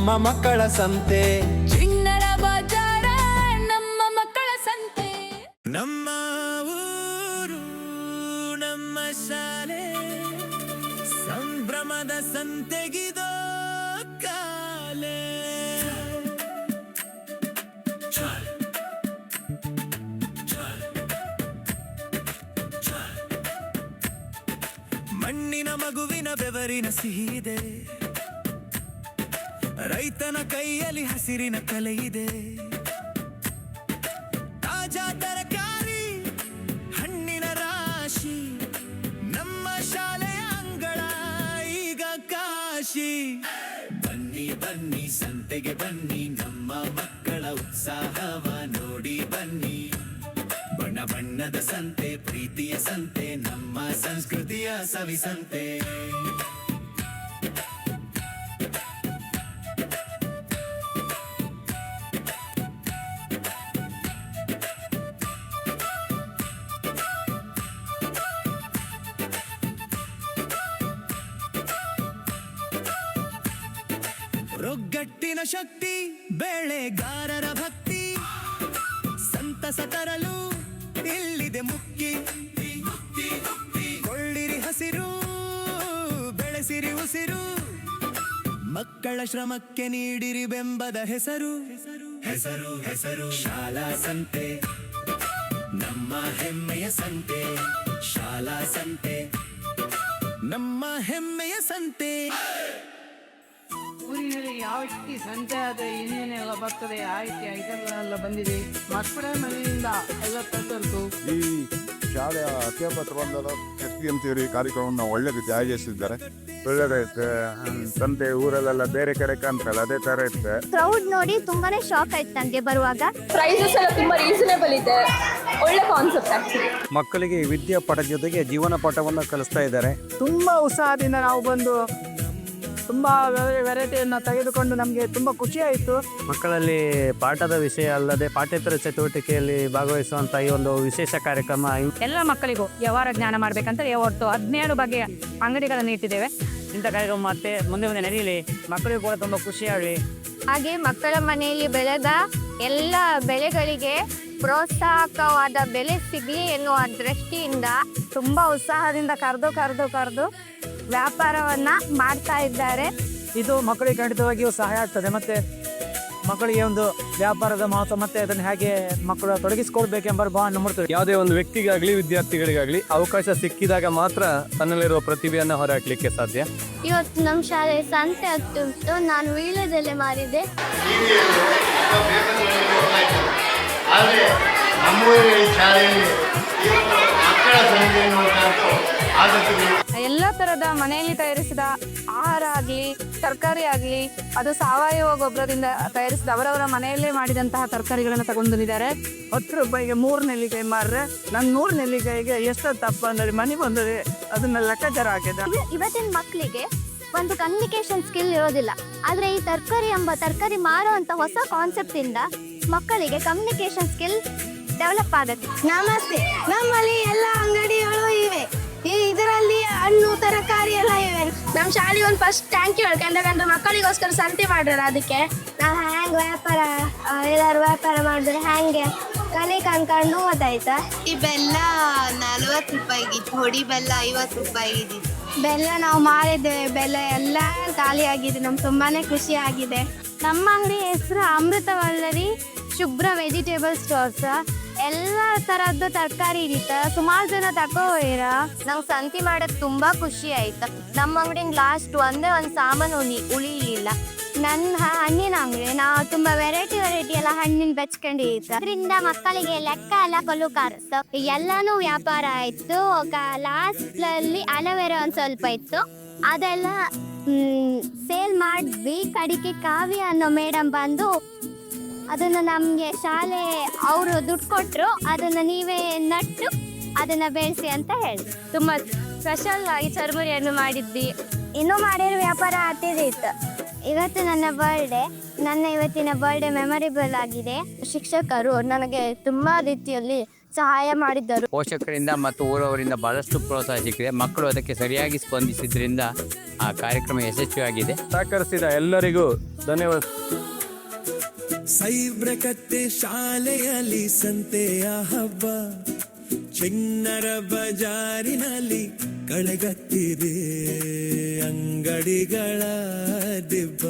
ನಮ್ಮ ಮಕ್ಕಳ ಸಂತೆ. ಚಿಣ್ಣರ ಬಜಾರ ನಮ್ಮ ಮಕ್ಕಳ ಸಂತೆ. ನಮ್ಮ ಊರು ನಮ್ಮ ಶಾಲೆ ಸಂಭ್ರಮದ ಸಂತೆಗಿದು ಕಾಲೆ. ಮಣ್ಣಿನ ಮಗುವಿನ ಬೆವರಿನ ಸಿಹಿದೆ ರೈತನ ಕೈಯಲ್ಲಿ ಹಸಿರಿನ ಕಲೆ ಇದೆ. ತಾಜಾ ತರಕಾರಿ, ಹಣ್ಣಿನ ರಾಶಿ, ನಮ್ಮ ಶಾಲೆಯ ಅಂಗಳ, ಈಗ ಕಾಶಿ. ಬನ್ನಿ ಬನ್ನಿ, ಸಂತೆಗೆ ಬನ್ನಿ, ನಮ್ಮ ಮಕ್ಕಳ ಉತ್ಸಾಹವ ನೋಡಿ ಬನ್ನಿ. ಬಣ್ಣ ಬಣ್ಣದ ಸಂತೆ, ಪ್ರೀತಿಯ ಸಂತೆ, ನಮ್ಮ ಸಂಸ್ಕೃತಿಯ ಸವಿಸಂತೆ. ರೊಗ್ಗಟ್ಟಿನ ಶಕ್ತಿ ಬೆಳೆಗಾರರ ಭಕ್ತಿ. ಸಂತಸ ತರಲು ಇಲ್ಲಿದೆ ಮುಕ್ಕಿ ಕೊಳ್ಳಿರಿ ಹಸಿರು ಬೆಳೆಸಿರಿ ಉಸಿರು. ಮಕ್ಕಳ ಶ್ರಮಕ್ಕೆ ನೀಡಿರಿ ಬೆಂಬದ ಹೆಸರು. ಹೆಸರು ಹೆಸರು ಶಾಲಾ ಸಂತೆ. ನಮ್ಮ ಹೆಮ್ಮೆಯ ಸಂತೆ ಶಾಲಾ ಸಂತೆ. ನಮ್ಮ ಹೆಮ್ಮೆಯ ಸಂತೆ. ಊರಿನಲ್ಲಿ ಯಾವ ರೀತಿ ಸಂತೆ ಆದರೆ ಏನೇನೆಲ್ಲ ಬರ್ತದೆ ಆ ರೀತಿ ಐಟಮ್ಗಳೆಲ್ಲ ಬಂದಿದೆ. ಮಕ್ಕಳ ಮನೆಯಿಂದ ಎಲ್ಲ ತಂದರು ಈ ಶಾಲೆಯ ಅಧ್ಯಾಪಕರು ಬಂಧದ ಎಸ್ ಪಿ ಎಂ ಸಿ ಕಾರ್ಯಕ್ರಮವನ್ನು ಒಳ್ಳೆ ರೀತಿ ಆಯೋಜಿಸಿದ್ದಾರೆ ಒಳ್ಳೆದೈತೆ ಸಂತೆ ಊರಲ್ಲೆಲ್ಲ ಬೇರೆ ಕಡೆ ಕಾಣ್ತಲ್ಲ ಅದೇ ತರ ಇರ್ತದೆ ಕ್ರೌಡ್ ನೋಡಿ ತುಂಬಾನೇ ಶಾಕ್ ಆಯ್ತು ನನಗೆ ಬರುವಾಗ. ಪ್ರೈಸಸ್ ಎಲ್ಲ ತುಂಬಾ ರೀಸನೇಬಲ್ ಇದೆ. ಒಳ್ಳೆ ಕಾನ್ಸೆಪ್ಟ್ ಆಕ್ಚುಲಿ ಮಕ್ಕಳಿಗೆ ವಿದ್ಯಾ ಪಾಠ ಜೊತೆಗೆ ಜೀವನ ಪಾಠವನ್ನು ಕಲಿಸ್ತಾ ಇದ್ದಾರೆ. ತುಂಬಾ ಉತ್ಸಾಹದಿಂದ ನಾವು ಬಂದು ತುಂಬ ವೆರೈಟಿಯನ್ನು ತೆಗೆದುಕೊಂಡು ನಮಗೆ ತುಂಬ ಖುಷಿಯಾಯಿತು. ಆಯಿತು ಮಕ್ಕಳಲ್ಲಿ ಪಾಠದ ವಿಷಯ ಅಲ್ಲದೆ ಪಾಠ್ಯೇತರ ಚಟುವಟಿಕೆಯಲ್ಲಿ ಭಾಗವಹಿಸುವಂತಹ ಈ ಒಂದು ವಿಶೇಷ ಕಾರ್ಯಕ್ರಮ ಎಲ್ಲ ಮಕ್ಕಳಿಗೂ ವ್ಯವಹಾರ ಜ್ಞಾನ ಮಾಡ್ಬೇಕಂತ ಒಟ್ಟು ಹದಿನೇಳು ಬಗೆಯ ಅಂಗಡಿಗಳನ್ನು ಇಟ್ಟಿದ್ದೇವೆ. ಇಂಥ ಕಾರ್ಯಕ್ರಮ ಮತ್ತೆ ಮುಂದೆ ಮುಂದೆ ನಡೆಯಲಿ ಮಕ್ಕಳಿಗೂ ಕೂಡ ತುಂಬ ಖುಷಿಯಾಗಲಿ. ಹಾಗೆ ಮಕ್ಕಳ ಮನೆಯಲ್ಲಿ ಬೆಳೆದ ಎಲ್ಲ ಬೆಳೆಗಳಿಗೆ ಪ್ರೋತ್ಸಾಹಕವಾದ ಬೆಲೆ ಸಿಗಲಿ ಎನ್ನುವ ದೃಷ್ಟಿಯಿಂದ ತುಂಬ ಉತ್ಸಾಹದಿಂದ ಕರೆದು ಕರೆದು ಕರೆದು ವ್ಯಾಪಾರವನ್ನ ಮಾಡ್ತಾ ಇದ್ದಾರೆ. ಇದು ಮಕ್ಕಳಿಗೆ ಖಂಡಿತವಾಗಿಯೂ ಸಹಾಯ ಆಗ್ತದೆ. ಮತ್ತೆ ಮಕ್ಕಳಿಗೆ ಒಂದು ವ್ಯಾಪಾರದ ಮಹತ್ವ ಮತ್ತೆ ಅದನ್ನು ಹೇಗೆ ಮಕ್ಕಳು ತೊಡಗಿಸಿಕೊಳ್ಬೇಕೆಂಬ ಭಾವನೆ ಮೂಡ್ತದೆ. ಯಾವುದೇ ಒಂದು ವ್ಯಕ್ತಿಗಾಗಲಿ ವಿದ್ಯಾರ್ಥಿಗಳಿಗಾಗಲಿ ಅವಕಾಶ ಸಿಕ್ಕಿದಾಗ ಮಾತ್ರ ತನ್ನಲ್ಲಿರುವ ಪ್ರತಿಭೆಯನ್ನು ಹೊರಹಾಕ್ಲಿಕ್ಕೆ ಸಾಧ್ಯ. ಇವತ್ತು ನಮ್ಮ ಶಾಲೆ ಸಂತೆ ಆಗ್ತುಂಟು ನಾನು ವೀಳ್ಯದೆಲೆ ಮಾರಿದೆ. ಆದರೆ ನಮ್ಮೂರಿನ ಈ ಶಾಲೆಯಲ್ಲಿ ಮಕ್ಕಳ ಆದಷ್ಟು ತರದ ಮನೆಯಲ್ಲಿ ತಯಾರಿಸಿದ ಆಹಾರ ಆಗಲಿ ತರಕಾರಿ ಆಗಲಿ ಅದು ಸಾವಯವ ಗೊಬ್ಬರದಿಂದ ತಯಾರಿಸಿದ ಅವರವರ ಮನೆಯಲ್ಲೇ ಮಾಡಿದಂತಹ ತರಕಾರಿಗಳನ್ನು ತಗೊಂಡು ಬಂದಿದ್ದಾರೆ. ಹತ್ತು ರೂಪಾಯಿಗೆ ಮೂರು ನೆಲ್ಲಿಕಾಯಿ ಮಾರ್ರೆ ನನ್ನ ನೂರು ನೆಲ್ಲಿಕಾಯಿಗೆ ಎಷ್ಟು ತಪ್ಪ ಅಂದರೆ ಮನೆ ಬಂದರೆ ಅದನ್ನ ಲೆಕ್ಕಾಚಾರ ಹಾಕಿದ ಇವತ್ತಿನ ಮಕ್ಕಳಿಗೆ ಒಂದು ಕಮ್ಯುನಿಕೇಶನ್ ಸ್ಕಿಲ್ ಇರೋದಿಲ್ಲ. ಆದ್ರೆ ಈ ತರಕಾರಿ ಎಂಬ ತರಕಾರಿ ಮಾರುವಂತ ಹೊಸ ಕಾನ್ಸೆಪ್ಟ್ ಇಂದ ಮಕ್ಕಳಿಗೆ ಕಮ್ಯುನಿಕೇಶನ್ ಸ್ಕಿಲ್ ಡೆವಲಪ್ ಆಗುತ್ತೆ. ನಮಸ್ತೆ ನಮ್ಮಲ್ಲಿ ನಮ್ಮ ಶಾಲೆಗೆ ಒಂದು ಫಸ್ಟ್ ಥ್ಯಾಂಕ್ ಯು ಹೇಳ್ಕೊಂಡ್ರೆ ಮಕ್ಕಳಿಗೋಸ್ಕರ ಸಂತೆ ಮಾಡ್ರಲ್ಲ ಅದಕ್ಕೆ. ನಾವು ಹ್ಯಾಂಗ್ ವ್ಯಾಪಾರ ಎಲ್ಲರೂ ವ್ಯಾಪಾರ ಮಾಡಿದ್ರೆ ಹ್ಯಾಂಗೆ? ಕಲಿ ಕನ್ಕೊಂಡು ಓದಾಯ್ತಾ ಈ ಬೆಲ್ಲ ನಲ್ವತ್ತು ರೂಪಾಯಿಗಿತ್ತು ಹೊಡಿ ಬೆಲ್ಲ ಐವತ್ತು ರೂಪಾಯಿಗಿದ್ದು ಬೆಲ್ಲ ನಾವು ಮಾರಿದ್ದೇವೆ ಬೆಲ್ಲ ಎಲ್ಲ ಖಾಲಿ ಆಗಿದೆ. ನಮ್ಗೆ ತುಂಬಾನೇ ಖುಷಿ ಆಗಿದೆ. ನಮ್ಮ ಅಂಗಡಿ ಹೆಸರು ಅಮೃತವಲ್ಲರಿ ಶುಭ್ರ ವೆಜಿಟೇಬಲ್ ಸ್ಟೋರ್ಸ್ ಎಲ್ಲ ತರದ್ದು ತರಕಾರಿ ಇರಿತ ಸುಮಾರು ಜನ ತಗೋರ ನಂಗೆ ಸಂತಿ ಮಾಡಕ್ ತುಂಬಾ ಖುಷಿ ಆಯ್ತು. ನಮ್ಮ ಅಂಗಡಿ ಲಾಸ್ಟ್ ಒಂದೇ ಒಂದು ಸಾಮಾನು ಉಳಿ ಉಳಿಲಿಲ್ಲ. ನನ್ನ ಹಣ್ಣಿನ ಅಂಗಡಿ. ನಾವು ತುಂಬಾ ವೆರೈಟಿ ವೆರೈಟಿ ಎಲ್ಲ ಹಣ್ಣಿನ ಬೆಚ್ಕೊಂಡಿತ್ತು ಅದರಿಂದ ಮಕ್ಕಳಿಗೆ ಲೆಕ್ಕ ಎಲ್ಲ ಕೊಲ್ಲು ಕಾರಿಸ್ತು. ಎಲ್ಲಾನು ವ್ಯಾಪಾರ ಆಯ್ತು. ಲಾಸ್ಟ್ ಅಲ್ಲಿ ಅಲೋವೆರಾ ಒಂದ್ ಸ್ವಲ್ಪ ಇತ್ತು. ಅದೆಲ್ಲ ಸೇಲ್ ಮಾಡಿದ್ವಿ. ಕಡಿಕೆ ಕಾವ್ಯ ಅನ್ನೋ ಮೇಡಮ್ ಬಂದು ಅದನ್ನ ನಮ್ಗೆ ಶಾಲೆ ಅವರು ದುಡ್ಡು ಕೊಟ್ಟರು ಅದನ್ನ ನೀವೇ ನಟ್ಟು ಅದನ್ನ ಬೆಳೆಸಿ ಅಂತ ಹೇಳಿ. ತುಂಬಾ ಸ್ಪೆಷಲ್ ಆಗಿ ಚರ್ಮುರಿಯನ್ನು ಮಾಡಿದ್ವಿ ಇನ್ನೂ ಮಾಡಿರೋ ವ್ಯಾಪಾರ ಆಗ್ತಿದ್ದಿತ್ತು ಇವತ್ತು ನನ್ನ ಬರ್ಡೇ ನನ್ನ ಇವತ್ತಿನ ಬರ್ಡೇ ಮೆಮೊರೇಬಲ್ ಆಗಿದೆ. ಶಿಕ್ಷಕರು ನನಗೆ ತುಂಬಾ ರೀತಿಯಲ್ಲಿ ಸಹಾಯ ಮಾಡಿದ್ದರು. ಪೋಷಕರಿಂದ ಮತ್ತು ಊರವರಿಂದ ಬಹಳಷ್ಟು ಪ್ರೋತ್ಸಾಹ ಸಿಕ್ಕಿದೆ. ಮಕ್ಕಳು ಅದಕ್ಕೆ ಸರಿಯಾಗಿ ಸ್ಪಂದಿಸಿದ್ರಿಂದ ಆ ಕಾರ್ಯಕ್ರಮ ಯಶಸ್ವಿಯಾಗಿದೆ. ಸಹಕರಿಸಿದ ಎಲ್ಲರಿಗೂ ಧನ್ಯವಾದ. ಸೈಬ್ರಕತ್ತೆ ಶಾಲೆಯಲ್ಲಿ ಸಂತೆಯ ಹಬ್ಬ. ಚಿನ್ನರ ಬಜಾರಿನಲ್ಲಿ ಕಳೆಗತ್ತಿದೆ ಅಂಗಡಿಗಳ ದಿಬ್ಬ.